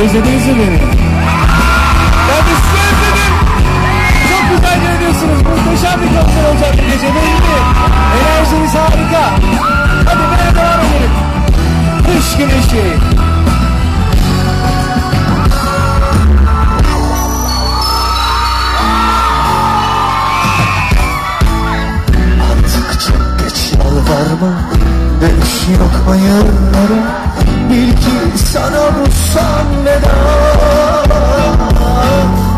Özlediniz mi beni? Ben de sizi özledim. Çok güzel görünüyorsunuz. Muhteşem bir konser olacak bu gece belli. Enerjiniz harika. Hadi böyle devam edelim. Kış güneşi. Artık çok geç yalvarma Dönüş yok hayırlara Bil ki sana vursam veda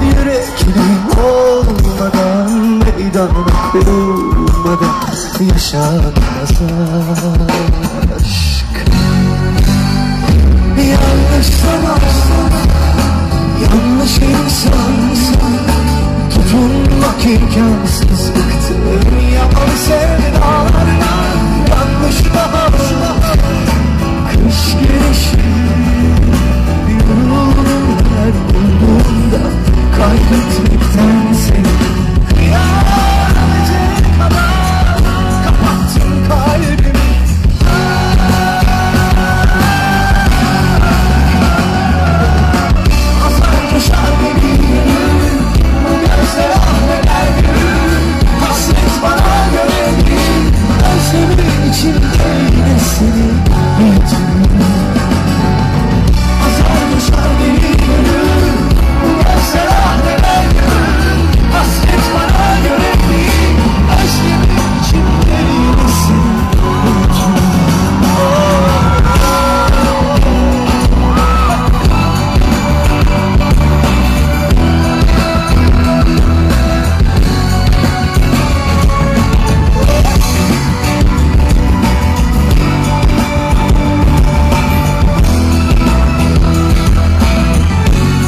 Yüreklim olmadan Meydan kurmadan Yaşanmaz aşk. Yanlış zaman Yanlış insan Tutunmak imkansız. Bıktım